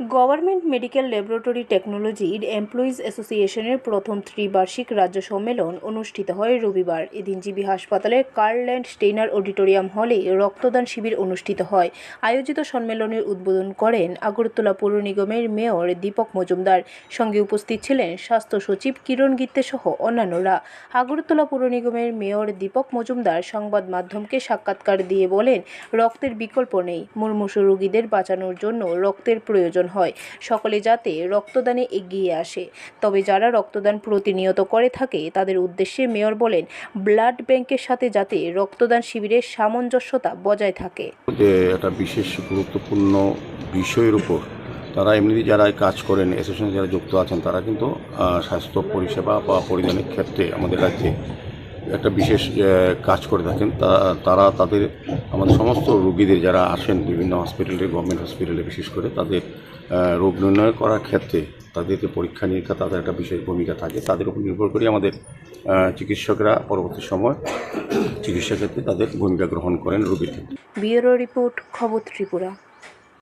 Government medical laboratory টেকনোলজির employees অ্যাসোসিয়েশনের প্রথম ত্রিবার্ষিক রাজ্য সম্মেলন অনুষ্ঠিত হয় রবিবার। এদিন জিবি হাসপাতালের কার্ল্যান্ড স্টেইনার অডিটোরিয়াম হলে রক্তদান শিবির অনুষ্ঠিত হয়। আয়োজিত সম্মেলনের উদ্বোধন করেন আগরতলা পৌর নিগমের মেয়র দীপক মজুমদার। সঙ্গে উপস্থিত ছিলেন স্বাস্থ্য সচিব কিরণ গিত্তে সহ অন্যান্যরা। আগরতলা পৌর নিগমের মেয়র দীপক মজুমদার সংবাদ মাধ্যমকে সাক্ষাৎকার দিয়ে বলেন, রক্তের বিকল্প নেই। মুমূর্ষু রোগীদের বাঁচানোর জন্য রক্তের প্রয়োজন হয়। সকলে যাতে রক্তদানে এগিয়ে আসে। তবে যারা রক্তদান প্রতিনিয়ত করে থাকে, তাদের উদ্দেশ্যে মেয়র বলেন, ব্লাড ব্যাংকের সাথে যাতে রক্তদান শিবিরের সামঞ্জস্যতা বজায় থাকে। একটা বিশেষ গুরুত্বপূর্ণ বিষয়ের উপর তারা এমনি যারা কাজ করেন অ্যাসোসিয়েশন যারা যুক্ত আছেন, তারা কিন্তু স্বাস্থ্য পরিষেবা বা পরিধানের ক্ষেত্রে আমাদের রাজ্যে একটা বিশেষ কাজ করে থাকেন। তারা তাদের সমস্ত রুগীদের যারা আসেন, বিভিন্ন হসপিটালে গভর্নমেন্ট হসপিটালে বিশেষ করে, তাদের রোগ নির্ণয় করার ক্ষেত্রে তাদেরকে পরীক্ষা নিরীক্ষা, তাদের একটা বিশেষ ভূমিকা থাকে। তাদের উপর নির্ভর করে আমাদের চিকিৎসকরা পরবর্তী সময় চিকিৎসা ক্ষেত্রে তাদের ভূমিকা গ্রহণ করেন রুগীদের ক্ষেত্রে। ব্যুরো রিপোর্ট, খবর ত্রিপুরা।